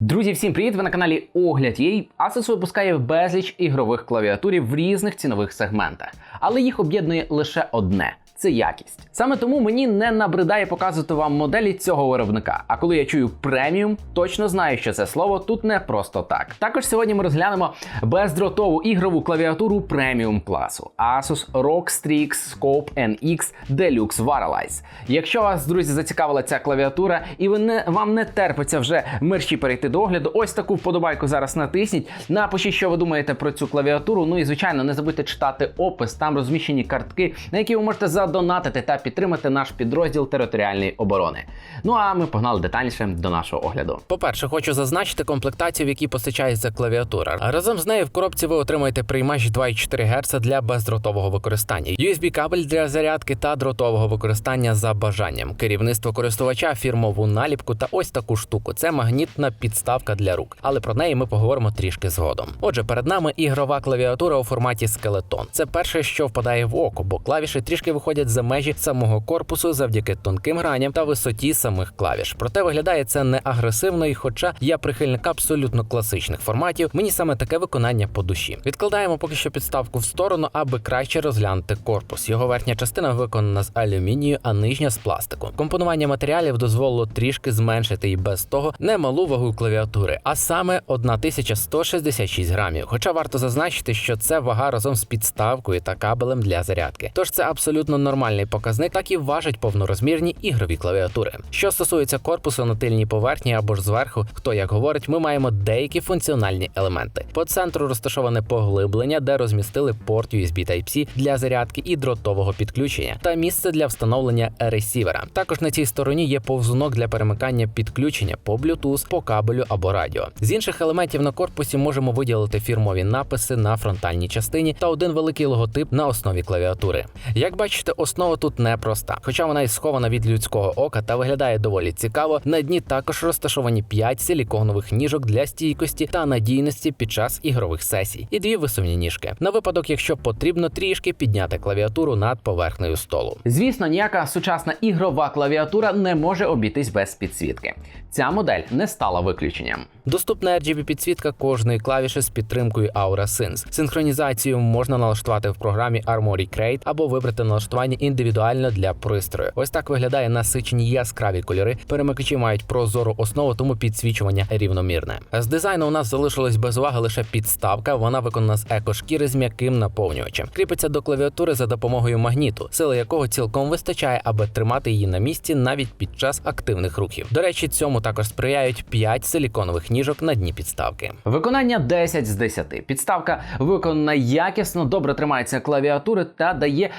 Друзі, всім привіт! Ви на каналі Огляд Єй. Asus випускає безліч ігрових клавіатурів в різних цінових сегментах, але їх об'єднує лише одне. Це якість. Саме тому мені не набридає показувати вам моделі цього виробника. А коли я чую преміум, точно знаю, що це слово тут не просто так. Також сьогодні ми розглянемо бездротову ігрову клавіатуру преміум класу Asus ROG Strix Scope NX Deluxe Wireless. Якщо вас, друзі, зацікавила ця клавіатура, і ви не вам не терпиться вже мерщі перейти до огляду, ось таку вподобайку зараз натисніть. Напишіть, що ви думаєте про цю клавіатуру. Ну і звичайно, не забудьте читати опис. Там розміщені картки, на які ви можете задонатити та підтримати наш підрозділ територіальної оборони. Ну а ми погнали детальніше до нашого огляду. По-перше, хочу зазначити комплектацію, в якій постачається клавіатура. Разом з нею в коробці ви отримаєте приймач 2,4 Гц для бездротового використання, USB-кабель для зарядки та дротового використання за бажанням, керівництво користувача, фірмову наліпку та ось таку штуку. Це магнітна підставка для рук, але про неї ми поговоримо трішки згодом. Отже, перед нами ігрова клавіатура у форматі скелетон. Це перше, що впадає в око, бо клавіші трішки виходять за межі самого корпусу завдяки тонким граням та висоті самих клавіш. Проте виглядає це не агресивно, і хоча я прихильник абсолютно класичних форматів, мені саме таке виконання по душі. Відкладаємо поки що підставку в сторону, аби краще розглянути корпус. Його верхня частина виконана з алюмінію, а нижня з пластику. Компонування матеріалів дозволило трішки зменшити і без того немалу вагу клавіатури, а саме 1166 грамів. Хоча варто зазначити, що це вага разом з підставкою та кабелем для зарядки. Тож це абсолютно нормальний показник, так і важать повнорозмірні ігрові клавіатури. Що стосується корпусу на тильній поверхні або ж зверху, хто як говорить, ми маємо деякі функціональні елементи. По центру розташоване поглиблення, де розмістили порт USB Type-C для зарядки і дротового підключення, та місце для встановлення ресівера. Також на цій стороні є повзунок для перемикання підключення по Bluetooth, по кабелю або радіо. З інших елементів на корпусі можемо виділити фірмові написи на фронтальній частині та один великий логотип на основі клавіатури. Як бачите, основа тут непроста, хоча вона і схована від людського ока та виглядає доволі цікаво. На дні також розташовані 5 силіконових ніжок для стійкості та надійності під час ігрових сесій, і дві висувні ніжки на випадок, якщо потрібно трішки підняти клавіатуру над поверхнею столу. Звісно, ніяка сучасна ігрова клавіатура не може обійтись без підсвітки. Ця модель не стала виключенням. Доступна RGB підсвітка кожної клавіші з підтримкою Aura Sense. Синхронізацію можна налаштувати в програмі Armory Crate або вибрати налаштування індивідуально для пристрою. Ось так виглядає насичені яскраві кольори. Перемикачі мають прозору основу, тому підсвічування рівномірне. З дизайну у нас залишилось без уваги лише підставка. Вона виконана з екошкіри з м'яким наповнювачем. Кріпиться до клавіатури за допомогою магніту, сили якого цілком вистачає, аби тримати її на місці навіть під час активних рухів. До речі, цьому також сприяють 5 силіконових ніжок на дні підставки. Виконання 10 з 10. Підставка виконана якісно, добре тримається клавіатури та дає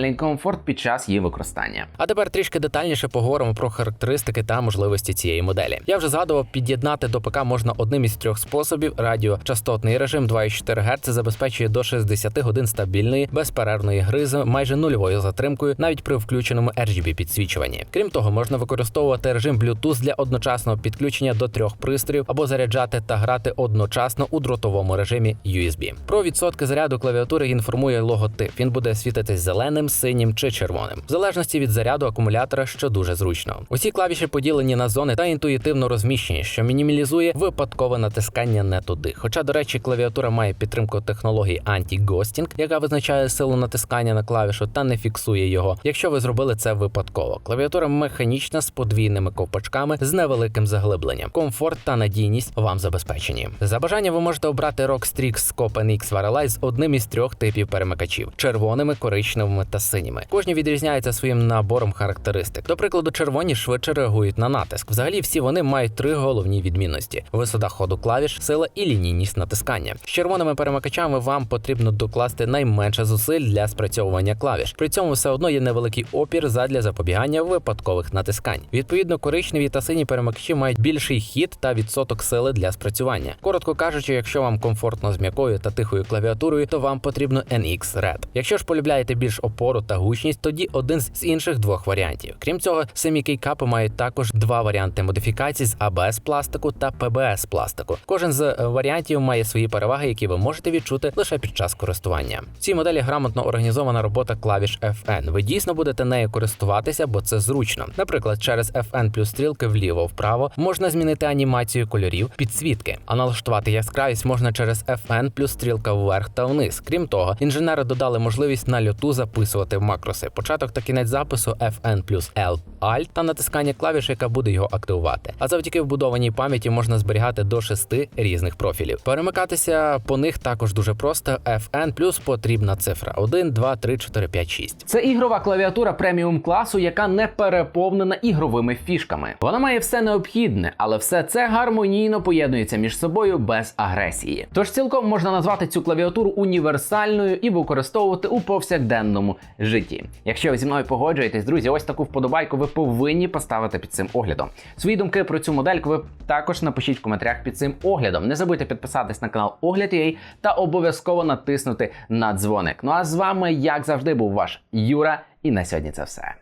максимальний комфорт під час її використання. А тепер трішки детальніше поговоримо про характеристики та можливості цієї моделі. Я вже згадував, під'єднати до ПК можна одним із трьох способів. Радіочастотний режим 2,4 Гц забезпечує до 60 годин стабільної безперервної гри з майже нульовою затримкою, навіть при включеному RGB підсвічуванні. Крім того, можна використовувати режим Bluetooth для одночасного підключення до трьох пристроїв або заряджати та грати одночасно у дротовому режимі USB. Про відсотки заряду клавіатури інформує логотип. Він буде світитись зеленим, синім чи червоним, в залежності від заряду акумулятора, що дуже зручно. Усі клавіші поділені на зони та інтуїтивно розміщені, що мінімалізує випадкове натискання не туди. Хоча, до речі, клавіатура має підтримку технології Anti-Ghosting, яка визначає силу натискання на клавішу та не фіксує його, якщо ви зробили це випадково. Клавіатура механічна з подвійними ковпачками з невеликим заглибленням. Комфорт та надійність вам забезпечені. За бажання ви можете обрати ROG Strix Scope NX Wireless з одним із трьох типів перемикачів: червоними, коричневими та синіми. Кожні відрізняються своїм набором характеристик. До прикладу, червоні швидше реагують на натиск. Взагалі, всі вони мають три головні відмінності: висота ходу клавіш, сила і лінійність натискання. З червоними перемикачами вам потрібно докласти найменше зусиль для спрацьовування клавіш. При цьому все одно є невеликий опір задля запобігання випадкових натискань. Відповідно, коричневі та сині перемикачі мають більший хід та відсоток сили для спрацювання. Коротко кажучи, якщо вам комфортно з м'якою та тихою клавіатурою, то вам потрібно NX Red. Якщо ж полюбляєте більш опору та гучність, тоді один з інших двох варіантів. Крім цього, самі кейкапи мають також два варіанти модифікацій з АБС пластику та ПБС пластику. Кожен з е, варіантів має свої переваги, які ви можете відчути лише під час користування. В цій моделі грамотно організована робота клавіш FN. Ви дійсно будете нею користуватися, бо це зручно. Наприклад, через FN плюс стрілки вліво-вправо можна змінити анімацію кольорів підсвітки, а налаштувати яскравість можна через FN плюс стрілка вверх та вниз. Крім того, інженери додали можливість на льоту записувати макроси. Початок та кінець запису FN плюс L Alt та натискання клавіші, яка буде його активувати. А завдяки вбудованій пам'яті можна зберігати до шести різних профілів. Перемикатися по них також дуже просто. FN плюс потрібна цифра 1, 2, 3, 4, 5, 6. Це ігрова клавіатура преміум класу, яка не переповнена ігровими фішками. Вона має все необхідне, але все це гармонійно поєднується між собою без агресії. Тож цілком можна назвати цю клавіатуру універсальною і використовувати у повсякденному житті. Якщо ви зі мною погоджуєтесь, друзі, ось таку вподобайку ви повинні поставити під цим оглядом. Свої думки про цю модельку ви також напишіть в коментарях під цим оглядом. Не забудьте підписатись на канал Огляд.ua та обов'язково натиснути на дзвоник. Ну а з вами, як завжди, був ваш Юра, і на сьогодні це все.